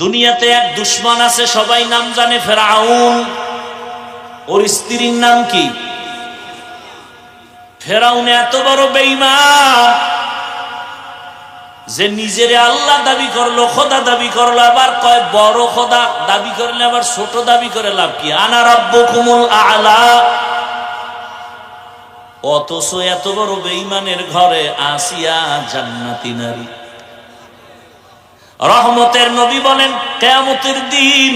দুনিয়াতে এক দুশ্মন আছে, সবাই নাম জানে ফেরাউন। ওর স্ত্রীর নাম কি? ফেরাউন এত বড় বেঈমান যে নিজের আল্লাহ দাবি করল, খোদা দাবি করল, আবার কয়, বড় খোদা দাবি করলে আবার ছোট দাবি করে লাভ কি? আনা আলা। অথচ এত বড় বেইমানের ঘরে আসিয়া জান্নাতি নারী। রহমতের নবী বলেন, কেয়ামতের দিন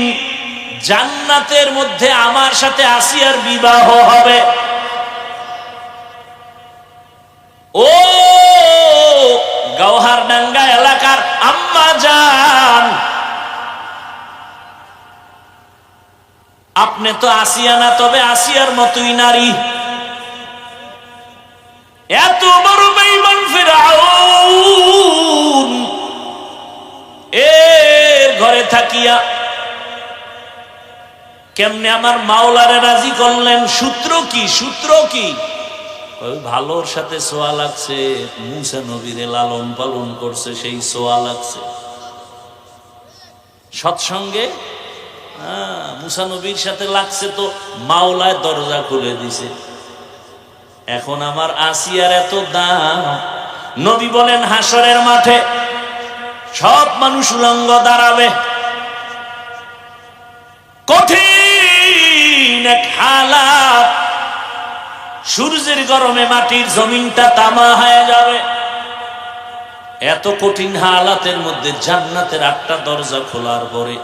জান্নাতের মধ্যে আমার সাথে আসিয়ার বিবাহ হবে। ও গৌহার ডাঙ্গা এলাকার আম্মা যান আপনি তো আসিয়া না, তবে আসিয়ার মতোই নারী। এত বড় বেঈমান ফেরাউন ঘরে থাকিয়া কেমনে আমার মাওলারে রাজি করলেন? সূত্র কি? সূত্র কি? ভালোর সাথে সোয়া লাগছে। মুসা নবীরে লালন পালন করছে, সেই সোয়া লাগছে। সৎসঙ্গে? মুসা নবীর সাথে লাগছে তো, মাওলায় দরজা খুলে দিছে। এখন আমার আসিয়ার এত দাম। নবী বলেন, হাসরের মাঠে সব মানুষ উলঙ্গ দাঁড়াবে। কঠিন হালাত। সূর্যের গরমে মাটির জমিনটা তামা হয়ে যাবে। এত কঠিন হালাতের মধ্যে জান্নাতের আটটা দরজা খোলার পরে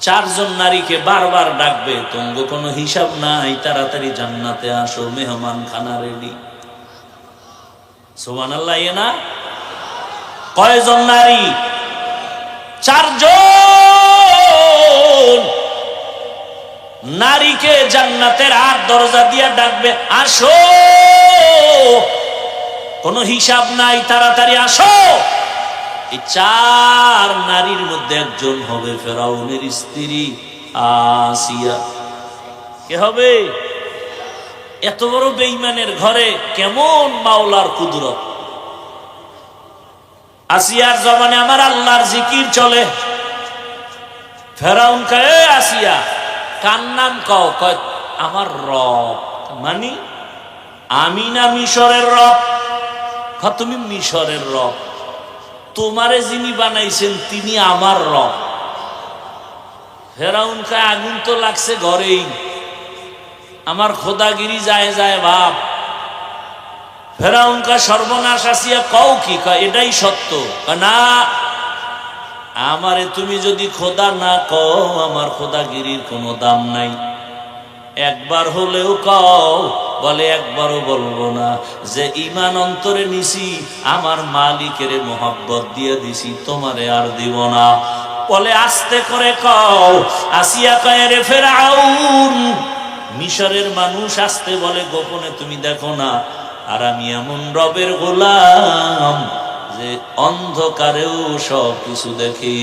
চারজন নারীকে বারবার ডাকবে তঙ্গ কোনো হিসাব নাই, তাড়াতাড়ি জান্নাতে আসো মেহমান খানা রেডি সোমান আল্লাহ না? কয়জন নারী? চারজন। নারীকে জান্নাতের আর দরজা দিয়া ডাকবে, আসো। কোনো হিসাব নাই, তাড়াতাড়ি আসো। এই চার নারীর মধ্যে একজন হবে ফেরাউনের স্ত্রী আসিয়া। কে হবে? এত বড় বেইমানের ঘরে কেমন মাওলার কুদরত? আসিয়ার জমানে আমার আল্লাহর জিকির চলে। ফেরাউন কয়ে আসিয়া, কার নাম কও? আমার রব। মানি, আমি না মিশরের রব? তুমি মিশরের রব। তোমারে যিনি বানাইছেন, তিনি আমার রব। ফেরাউন কয়, আগুন তো লাগছে ঘরেই। আমার খোদাগিরি যায় যায়, বাপ। ফেরাউন কা সর্বনাশ আসিয়া কও কি? কয়, এটাই সত্য। না, আমারে তুমি যদি খোদা না কও, আমার খোদাগিরির কোনো দাম নাই। একবার হলেও কও, বলে একবারও বলব না, যে ইমান অন্তরে নিছি, আমার মালিকের মোহাব্বত দিয়ে দিছি, তোমারে আর দিব না। বলে, আস্তে করে কও, আসিয়া কয় রে ফেরাউন, মিশরের মানুষ আসতে বলে, গোপনে তুমি দেখো না আর আমি এমন রবের গোলাম যে অন্ধকারেও সব কিছু দেখি।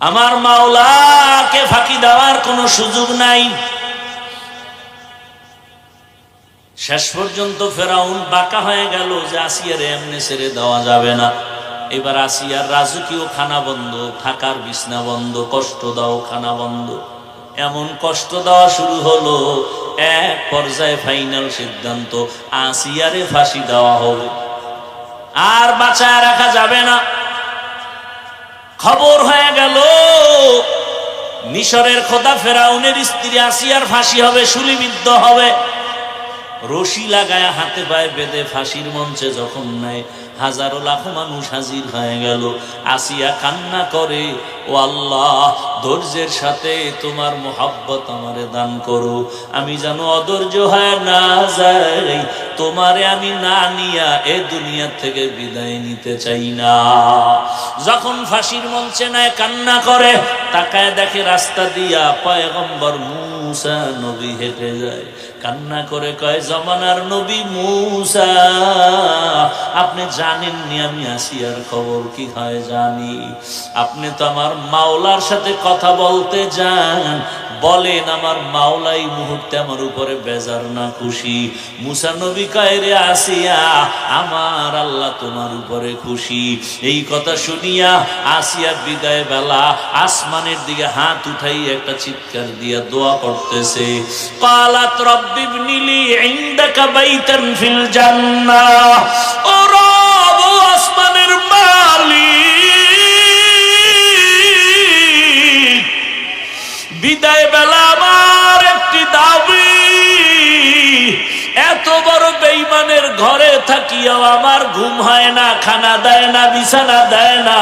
আমার মাওলাকে ফাঁকি দেওয়ার কোনো সুযোগ নাই। শেষ পর্যন্ত ফেরাউন বাঁকা হয়ে গেল যে আসিয়ার এমনি ছেড়ে দেওয়া যাবে না। এবার আসিয়ার রাজকীয় খানা বন্ধ, থাকার বিছনা বন্ধ, কষ্ট দাও, খানা বন্ধ। এমন কষ্ট দেওয়া শুরু হলো। এক পর্যায়ে ফাইনাল সিদ্ধান্ত, আসিয়ারে ফাঁসি দেওয়া হবে। আর বাঁচায় রাখা যাবে না। খবর হয়ে গেল, মিশরের খোদা ফেরাউনের স্ত্রী আসিয়ার ফাঁসি হবে সুলিবিদ্ধ হবে। রশি লাগায় হাতে পায়ে বেঁধে ফাঁসির মঞ্চে যখন নেয়, হাজারো লাখো মানুষ হাজির হয়ে গেল। আসিয়া কান্না করে, ও আল্লাহ, ধৈর্যের সাথে তোমার মোহাব্বত আমারে দান করো। আমি যেন অধৈর্য হয় না যাই, তোমারে আমি না নিয়া এ দুনিয়া থেকে বিদায় নিতে চাই না। যখন ফাঁসির মঞ্চে নেয়, কান্না করে, তাকায় দেখে রাস্তা দিয়া পয়গম্বর মুসা নবী হেঁটে যায়। কান্না করে কয়, জমানার নবী মুসা, আপনি জানেননি আমি আসিয়ার খবর কি হয় জানি। আপনি তো আমার মাওলার সাথে কথা বলতে যান বলেন, আমার মাওলাই মুহূর্তে আমার উপরে বেজার না, খুশি। মুসা নবী কায়রে আসিয়া, আমার আল্লাহ তোমার উপরে খুশি। এই কথা শুনিয়া আসিয়া বিদায় বেলা আসমানের দিকে হাত উঠাই একটা চিৎকার দিয়া দোয়া করতেছে। কালাত রব্বিবনিলি ইনদাকা বাইতান ফিল জান্নাহ। ও রব বিদায় বেলা আমার একটি দাবি। এত বড় বেইমানের ঘরে থাকিয়াও আমার ঘুম হয় না, খানা দেয় না, বিছানা দেয় না।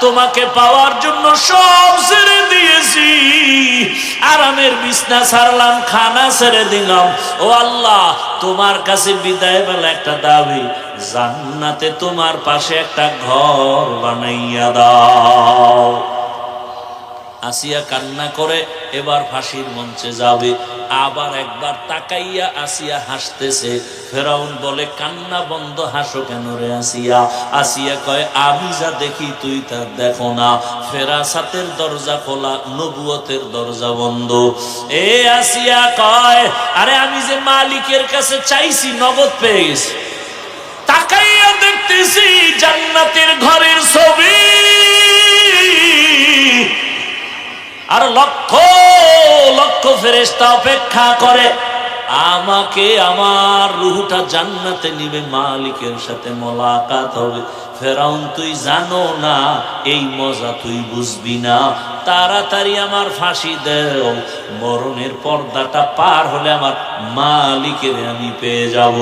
তোমাকে পাওয়ার জন্য সব ছেড়ে দিয়েছি। আরামের বিছনা ছাড়লাম খানা ছেড়ে দিলাম। ও আল্লাহ, তোমার কাছে বিদায় বেলা একটা দাবি, জান্নাতে তোমার পাশে একটা ঘর বানাইয়া দাও। আসিয়া কান্না করে, এবার ফাঁসির মঞ্চে যাবে। আবার একবার তাকাইয়া আসিয়া হাসতেছে। ফেরাউন বলে, কান্না বন্ধ, হাসো কেন রে আসিয়া? আসিয়া কয়, আমি যা দেখি তুই তা দেখো না। ফেরাসাতের দরজা খোলা, নবুয়তের দরজা বন্ধ। এ আসিয়া কয়, আরে আমি যে মালিকের কাছে চাইছি, নগদ পেয়ে তাকাইয়া দেখতেছি জান্নাতের ঘরের ছবি। লক্ষ লক্ষ ফেরেস্তা অপেক্ষা করে। আমাকে আমার রুহুটা জান্নাতে নিবে, মালিকের সাথে মোলাকাত হবে। ফেরাউন, তুই জানো না, এই মজা তুই বুঝবি না। তাড়াতাড়ি আমার ফাঁসি দেও। মরণের পর্দাটা পার হলে আমার মালিকের আমি পেয়ে যাব।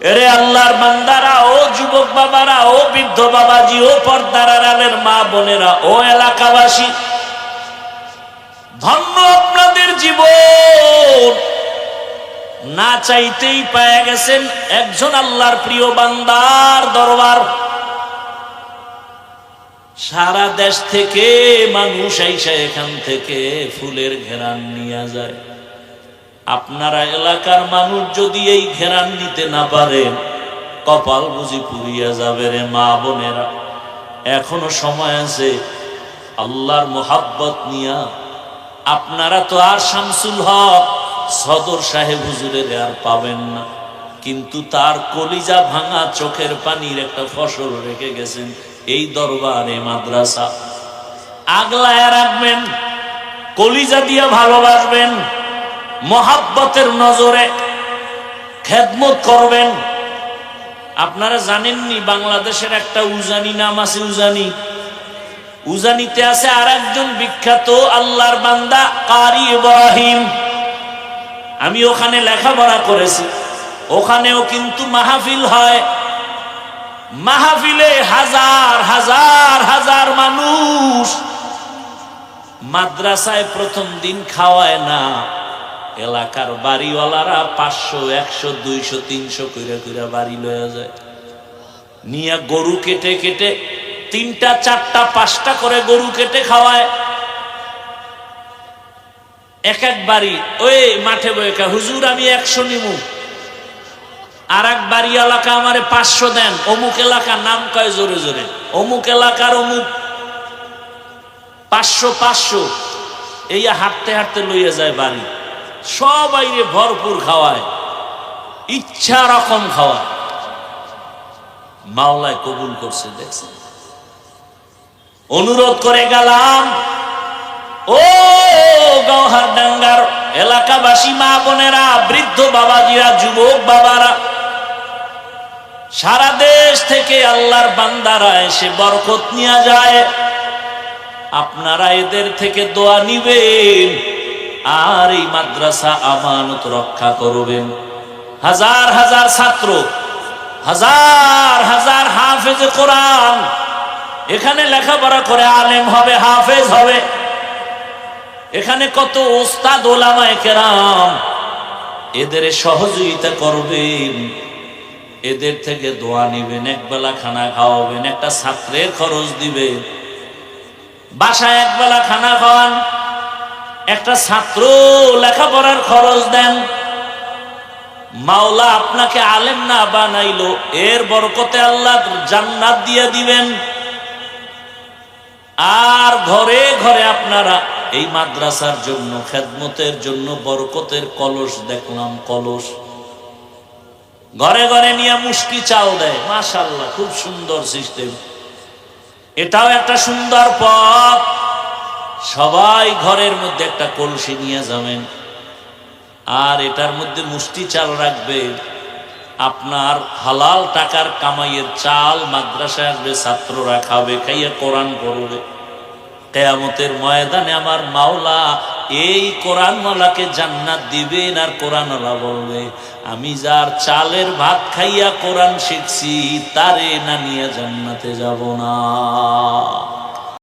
এরে আল্লাহর বান্দারা, ও যুবক বাবারা, ও বৃদ্ধ বাবাজি, ও পর্দার আড়ালের মা বোনেরা, ও এলাকাবাসী, ধন্য আপনাদের জীবন। না চাইতেই পেয়ে গেছেন একজন আল্লাহর প্রিয় বান্দার দরবার। সারা দেশ থেকে মানুষ আইসা এখান থেকে ফুলের ঘেরান নিয়ে যায়। আপনারা এলাকার মানুষ যদি এই ঘেরান নিতে না পারেন কপাল বুঝি পুড়িয়া যাবে রে মা বোনেরা। এখনও সময় আছে আল্লাহর মোহাব্বত নিয়া। আপনারা তো আর শামসুল হক, সদর সাহেব হুজুরের আর পাবেন না। কিন্তু তার কলিজা ভাঙা চোখের পানির একটা ফসল রেখে গেছেন এই দরবারে মাদ্রাসা। আগলায় রাখবেন, কলিজা দিয়া ভালোবাসবেন, মহাব্বতের নজরে খেদমত করবেন আপনারা জানেননি, বাংলাদেশের একটা উজানি নাম আছে উজানি। উজানিতে আছে আর একজন বিখ্যাত আল্লাহর বান্দা কারি ইব্রাহিম। আমি ওখানে লেখাপড়া করেছি। ওখানেও কিন্তু মাহফিল হয়। মাহফিলে হাজার হাজার হাজার মানুষ মাদ্রাসায় প্রথম দিন খাওয়ায় না। এলাকার বাড়িওয়ালারা পাঁচশো, একশো, দুইশো, তিনশো কইরা কইরা বাড়ি লয়ে যায়। নিয়ে গরু কেটে কেটে তিনটা, চারটা, পাঁচটা করে গরু কেটে খাওয়ায়। এক এক বাড়ি, ওই মাঠে বইকা, হুজুর, আমি একশো নিমু। আর এক বাড়ি এলাকা আমার পাঁচশো দেন। অমুক এলাকার নাম কয় জোরে জোরে। অমুক এলাকার অমুক পাঁচশো পাঁচশো। এই হাঁটতে হাঁটতে লইয়া যায় বাড়ি। সবাই ভরপুর খাওয়ায়, ইচ্ছা রকম খাওয়ায়। মাওলায় কবুল করছে, দেখছেন? অনুরোধ করে গেলাম, ও গৌহার ডাঙ্গার এলাকাবাসী মা বোনেরা, বৃদ্ধ বাবাজিরা, যুবক বাবারা, সারা দেশ থেকে আল্লাহর বান্দারা এসে বরকত নিয়ে যায়। আপনারা এদের থেকে দোয়া নিবেন। আর এই মাদ্রাসা আমানত রক্ষা করবেন। হাজার হাজার ছাত্র, হাজার হাজার হাফেজ কোরআন, এখানে লেখাপড়া করে আলেম হবে, হাফেজ হবে। এখানে কত ওস্তাদ ওলামায় কেরাম, এদের সহযোগিতা করবেন। এদের থেকে দোয়া নিবেন একবেলা খানা খাওয়াবেন, একটা ছাত্রের খরচ দিবেন। বাসায় একবেলা খানা খাওয়ান একটা ছাত্র লেখাপড়ার খরচ দেন। মাওলা আপনাকে আলেম না বানাইলো, এর বরকতে আল্লাহ জান্নাত দিয়ে দিবেন। আর ঘরে ঘরে আপনারা এই মাদ্রাসার জন্য, খেদমতের জন্য বরকতের কলস দেখলাম, কলস। ঘরে ঘরে নিয়ে মুষ্টি চাল দেয় মাশাল্লাহ খুব সুন্দর সিস্টেম এটাও একটা সুন্দর পথ। সবাই ঘরের মধ্যে একটা কলসি নিয়ে যাবেন। আর এটার মধ্যে মুষ্টি চাল রাখবে। আপনার হালাল টাকার কামাইয়ের চাল মাদ্রাসায় আসবে, ছাত্ররা খাবে, খাইয়ে কোরআন পড়বে। কেয়ামতের ময়দানে আমার মাওলা এই কোরআনওয়ালাকে জান্নাত দিবেন আর কোরআনওয়ালা বলবে, আমি যার চালের ভাত খাইয়া কোরআন শিখছি, তারে না নিয়ে জান্নাতে যাব না।